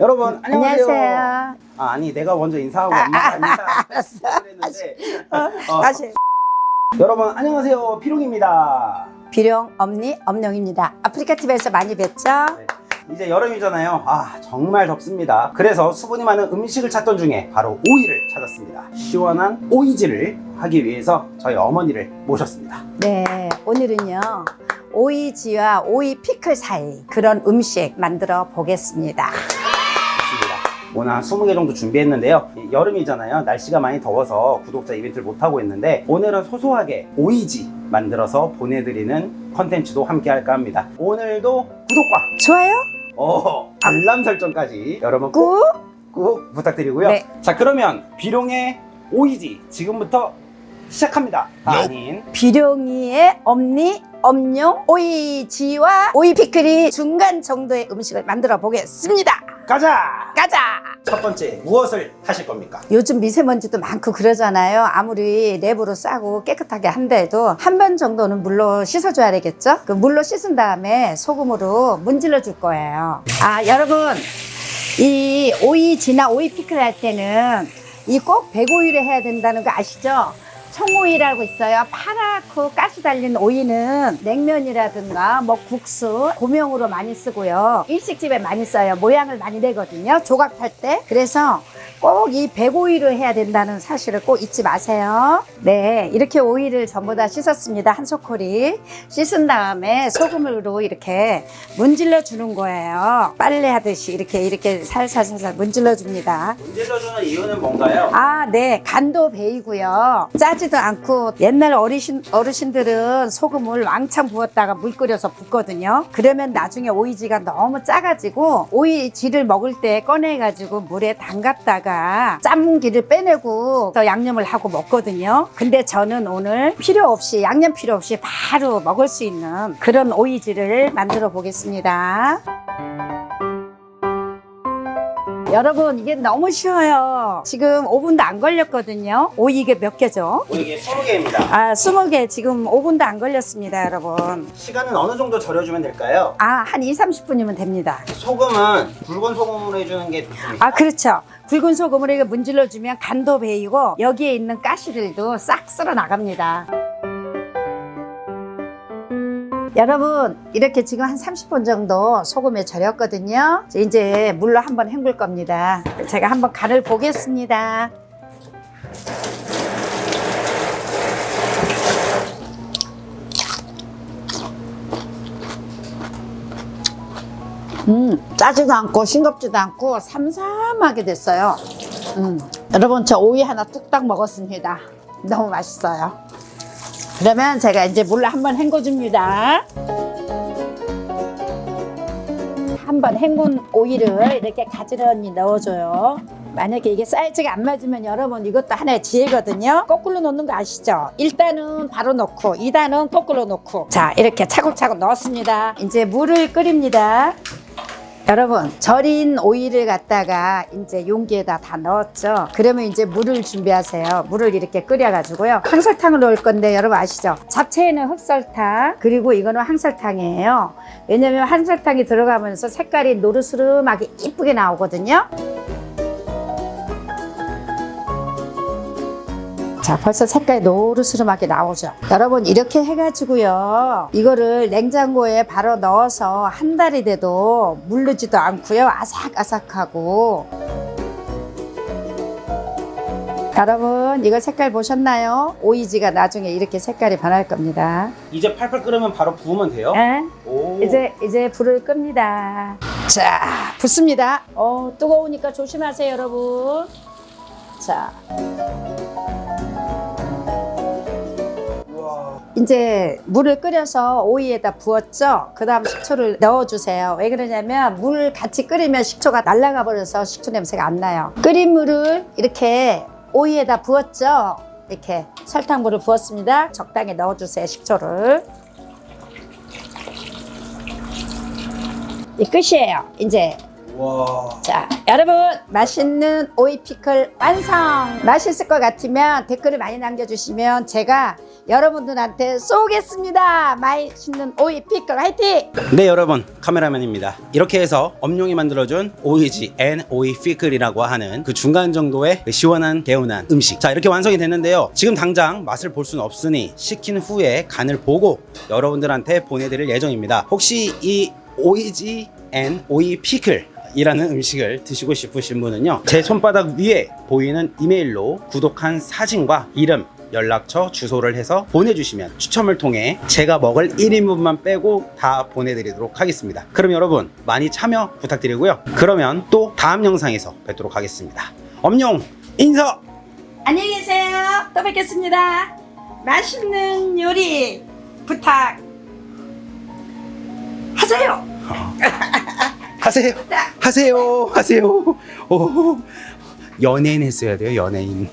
여러분 안녕하세요. 안녕하세요. 아, 아니 내가 먼저 인사하고 엄마가 인사 알았어. 했는데 어, 다시. 여러분 안녕하세요 피롱입니다. 비룡 엄니 엄룡입니다. 아프리카 TV에서 많이 뵀죠? 네, 이제 여름이잖아요. 아 정말 덥습니다. 그래서 수분이 많은 음식을 찾던 중에 바로 오이를 찾았습니다. 시원한 오이지를 하기 위해서 저희 어머니를 모셨습니다. 네, 오늘은요. 오이지와 오이 피클 사이 그런 음식 만들어 보겠습니다. 한 20개 정도 준비했는데요. 이 여름이잖아요. 날씨가 많이 더워서 구독자 이벤트를 못하고 있는데 오늘은 소소하게 오이지 만들어서 보내드리는 컨텐츠도 함께 할까 합니다. 오늘도 구독과 좋아요? 어, 알람 설정까지 여러분 꼭, 꾹! 꼭 부탁드리고요. 네. 자 그러면 비룡의 오이지 지금부터 시작합니다. 아닌 비룡이의 엄니 엄룡 오이지와 오이 피클이 중간 정도의 음식을 만들어 보겠습니다. 가자! 가자! 첫 번째 무엇을 하실 겁니까? 요즘 미세먼지도 많고 그러잖아요. 아무리 랩으로 싸고 깨끗하게 한데도 한 번 정도는 물로 씻어줘야 되겠죠? 그 물로 씻은 다음에 소금으로 문질러 줄 거예요. 아, 여러분. 이 오이 지나 오이 피클 할 때는 이 꼭 백오이를 해야 된다는 거 아시죠? 청오이라고 있어요. 파랗고 가시 달린 오이는 냉면이라든가 뭐 국수, 고명으로 많이 쓰고요. 일식집에 많이 써요. 모양을 많이 내거든요. 조각할 때. 그래서 꼭이 백오이를 해야 된다는 사실을 꼭 잊지 마세요. 네, 이렇게 오이를 전부 다 씻었습니다. 한 소쿠리. 씻은 다음에 소금으로 이렇게 문질러 주는 거예요. 빨래 하듯이 이렇게 이렇게 살살살살 문질러 줍니다. 문질러주는 이유는 뭔가요? 아, 네. 간도 배이고요. 짜지도 않고 옛날 어르신, 어르신들은 소금을 왕창 부었다가 물 끓여서 붓거든요. 그러면 나중에 오이지가 너무 짜가지고 오이지를 먹을 때 꺼내가지고 물에 담갔다가 짠기를 빼내고 또 양념을 하고 먹거든요. 근데 저는 오늘 필요 없이 양념 필요 없이 바로 먹을 수 있는 그런 오이지를 만들어 보겠습니다. 여러분 이게 너무 쉬워요. 지금 5분도 안 걸렸거든요. 오이 이게 몇 개죠? 이게 20개입니다. 아, 20개 지금 5분도 안 걸렸습니다, 여러분. 시간은 어느 정도 절여주면 될까요? 아, 한 2, 30분이면 됩니다. 소금은 붉은 소금으로 해주는 게 좋습니다. 아, 그렇죠. 굵은 소금으로 이거 문질러 주면 간도 배이고 여기에 있는 가시들도 싹 쓸어 나갑니다. 여러분 이렇게 지금 한 30분 정도 소금에 절였거든요. 이제 물로 한번 헹굴 겁니다. 제가 한번 간을 보겠습니다. 음, 짜지도 않고 싱겁지도 않고 삼삼하게 됐어요. 음, 여러분 저 오이 하나 뚝딱 먹었습니다. 너무 맛있어요. 그러면 제가 이제 물로 한번 헹궈줍니다. 한번 헹군 오이를 이렇게 가지런히 넣어줘요. 만약에 이게 사이즈가 안 맞으면 여러분 이것도 하나의 지혜거든요. 거꾸로 놓는 거 아시죠? 1단은 바로 넣고 2단은 거꾸로 놓고 자 이렇게 차곡차곡 넣었습니다. 이제 물을 끓입니다. 여러분 절인 오이를 갖다가 이제 용기에다 다 넣었죠. 그러면 이제 물을 준비하세요. 물을 이렇게 끓여 가지고요. 항설탕을 넣을 건데 여러분 아시죠? 잡채에는 흑설탕 그리고 이거는 항설탕이에요. 왜냐면 항설탕이 들어가면서 색깔이 노르스름하게 이쁘게 나오거든요. 자, 벌써 색깔이 노르스름하게 나오죠. 여러분, 이렇게 해가지고요. 이거를 냉장고에 바로 넣어서 한 달이 돼도 물르지도 않고요. 아삭아삭하고. 여러분, 이거 색깔 보셨나요? 오이지가 나중에 이렇게 색깔이 변할 겁니다. 이제 팔팔 끓으면 바로 부으면 돼요? 예? 오. 이제, 이제 불을 끕니다. 자, 붓습니다. 어, 뜨거우니까 조심하세요, 여러분. 자. 이제 물을 끓여서 오이에다 부었죠. 그 다음 식초를 넣어주세요. 왜 그러냐면 물 같이 끓이면 식초가 날아가 버려서 식초 냄새가 안 나요. 끓인 물을 이렇게 오이에다 부었죠. 이렇게 설탕물을 부었습니다. 적당히 넣어주세요. 식초를. 이 끝이에요. 이제 와. 자, 여러분 맛있는 오이 피클 완성. 맛있을 것 같으면 댓글을 많이 남겨주시면 제가 여러분들한테 쏘겠습니다. 맛있는 오이 피클 화이팅! 네 여러분 카메라맨입니다 이렇게 해서 엄룡이 만들어준 오이지 앤 오이 피클이라고 하는 그 중간 정도의 그 시원한 개운한 음식 자 이렇게 완성이 됐는데요 지금 당장 맛을 볼 수는 없으니 식힌 후에 간을 보고 여러분들한테 보내드릴 예정입니다 혹시 이 오이지 앤 오이 피클 이라는 음식을 드시고 싶으신 분은요 제 손바닥 위에 보이는 이메일로 구독한 사진과 이름 연락처 주소를 해서 보내주시면 추첨을 통해 제가 먹을 1인분만 빼고 다 보내드리도록 하겠습니다 그럼 여러분 많이 참여 부탁드리고요 그러면 또 다음 영상에서 뵙도록 하겠습니다 엄룡 인사 안녕히 계세요. 또 뵙겠습니다. 맛있는 요리 부탁 하세요. 하세요 하세요 하세요. 오, 연예인 했어야 돼요 연예인